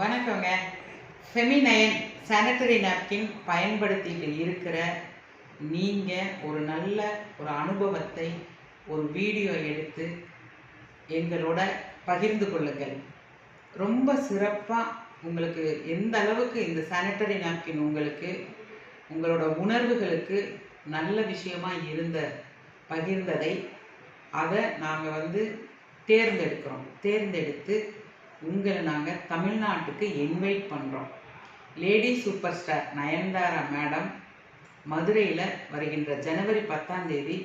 வணக்கங்க. Feminine sanitary napkin பயன்படுத்திட்டு இருக்கிற நீங்கள் ஒரு நல்ல ஒரு அனுபவத்தை ஒரு வீடியோ எடுத்து எங்களோட பகிர்ந்து கொள்ளுங்கள். ரொம்ப சிறப்பாக உங்களுக்கு எந்த அளவுக்கு இந்த சானிட்டரி நாப்கின் உங்களுக்கு உங்களோட உணர்வுகளுக்கு நல்ல விஷயமா இருந்த பகிர்ந்ததை அதை நாங்கள் வந்து தேர்ந்தெடுக்கிறோம். தேர்ந்தெடுத்து உங்களை நாங்கள் தமிழ்நாட்டுக்கு இன்வைட் பண்ணுறோம் lady super star Nayanthara madam மதுரையில் வருகின்ற ஜனவரி பத்தாம் தேதி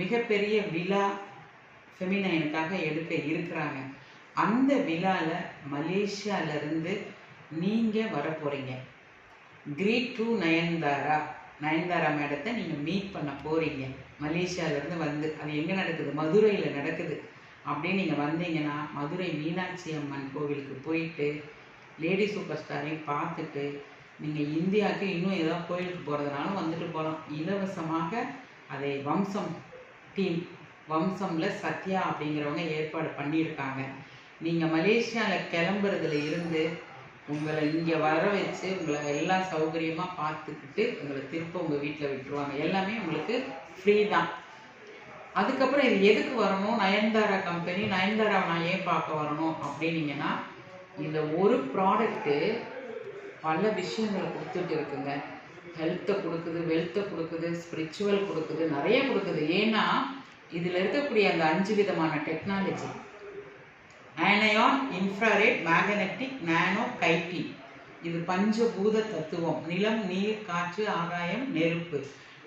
மிகப்பெரிய விழா ஃபெமினைனுக்காக எடுக்க இருக்கிறாங்க. அந்த விழாவில் மலேசியாவிலேருந்து நீங்கள் வர போகிறீங்க கிரீட் டு நயன்தாரா. நயன்தாரா மேடத்தை நீங்கள் மீட் பண்ண போகிறீங்க மலேசியாவிலேருந்து வந்து அது எங்கே நடக்குது? மதுரையில் நடக்குது. அப்படியே நீங்கள் வந்தீங்கன்னா மதுரை மீனாட்சி அம்மன் கோவிலுக்கு போயிட்டு லேடி சூப்பர் ஸ்டாரையும் பார்த்துட்டு நீங்கள் இந்தியாவுக்கு இன்னும் ஏதோ கோயிலுக்கு போகிறதுனாலும் வந்துட்டு போகலாம் இலவசமாக அதை வம்சம் டீம் வம்சம்ல சத்யா அப்படிங்கிறவங்க ஏற்பாடு பண்ணியிருக்காங்க. நீங்கள் மலேசியாவில் கிளம்புறதுல இருந்து உங்களை இங்கே வர வச்சு உங்களை எல்லாம் சௌகரியமாக பார்த்துக்கிட்டு உங்களை திருப்ப உங்கள் வீட்டில் விட்டுருவாங்க. எல்லாமே உங்களுக்கு ஃப்ரீ தான். அதுக்கப்புறம் இது எதுக்கு வரணும்? நயன்தாரா கம்பெனி நயன்தாரா நான் ஏன் பார்க்க வரணும்? அப்படின்னீங்கன்னா இந்த ஒரு ப்ராடக்ட்டு பல விஷயங்களை கொடுத்துட்டு இருக்குங்க. ஹெல்த்தை கொடுக்குது வெல்த்தை கொடுக்குது ஸ்பிரிச்சுவல் கொடுக்குது நிறைய கொடுக்குது. ஏன்னா இதில் இருக்கக்கூடிய அந்த அஞ்சு விதமான technology anion infrared magnetic nano கைட்டி இது பஞ்சபூத தத்துவம். நிலம் நீர் காற்று ஆகாயம் நெருப்பு.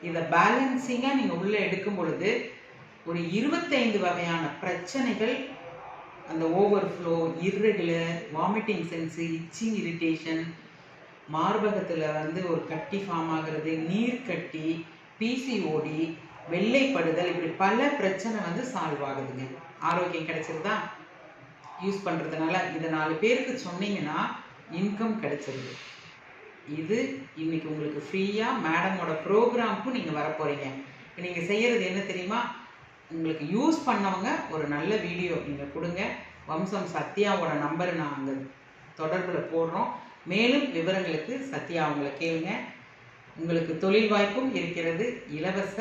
இதை பேலன்சிங்காக நீங்கள் உள்ளே எடுக்கும் பொழுது ஒரு இருபத்தைந்து வகையான பிரச்சனைகள் அந்த ஓவர்ஃப்ளோ இர்ரெகுலர் வாமிட்டிங் சென்ஸு இச்சிங் இரிட்டேஷன் மார்பகத்தில் வந்து ஒரு கட்டி ஃபார்ம் ஆகிறது நீர் கட்டி பிசிஓடி வெள்ளைப்படுதல் இப்படி பல பிரச்சனை வந்து சால்வ் ஆகுதுங்க. ஆரோக்கியம் கிடைச்சிருதா? யூஸ் பண்ணுறதுனால இதை நாலு பேருக்கு சொன்னீங்கன்னா இன்கம் கிடைச்சிருது. இது இன்னைக்கு உங்களுக்கு ஃப்ரீயாக மேடமோட ப்ரோக்ராமுக்கும் நீங்கள் வரப்போகிறீங்க நீங்கள் செய்கிறது என்ன தெரியுமா? உங்களுக்கு யூஸ் பண்ணவங்க ஒரு நல்ல வீடியோ நீங்கள் கொடுங்க. வம்சம் சத்யாவோட நம்பரை நான் அங்கே தொடர்பில் போடுறோம். மேலும் விவரங்களுக்கு சத்யா அவங்களை கேளுங்க. உங்களுக்கு தொழில் வாய்ப்பும் இருக்கிறது. இலவச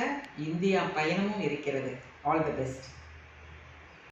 இந்தியா பயணமும் இருக்கிறது. All the best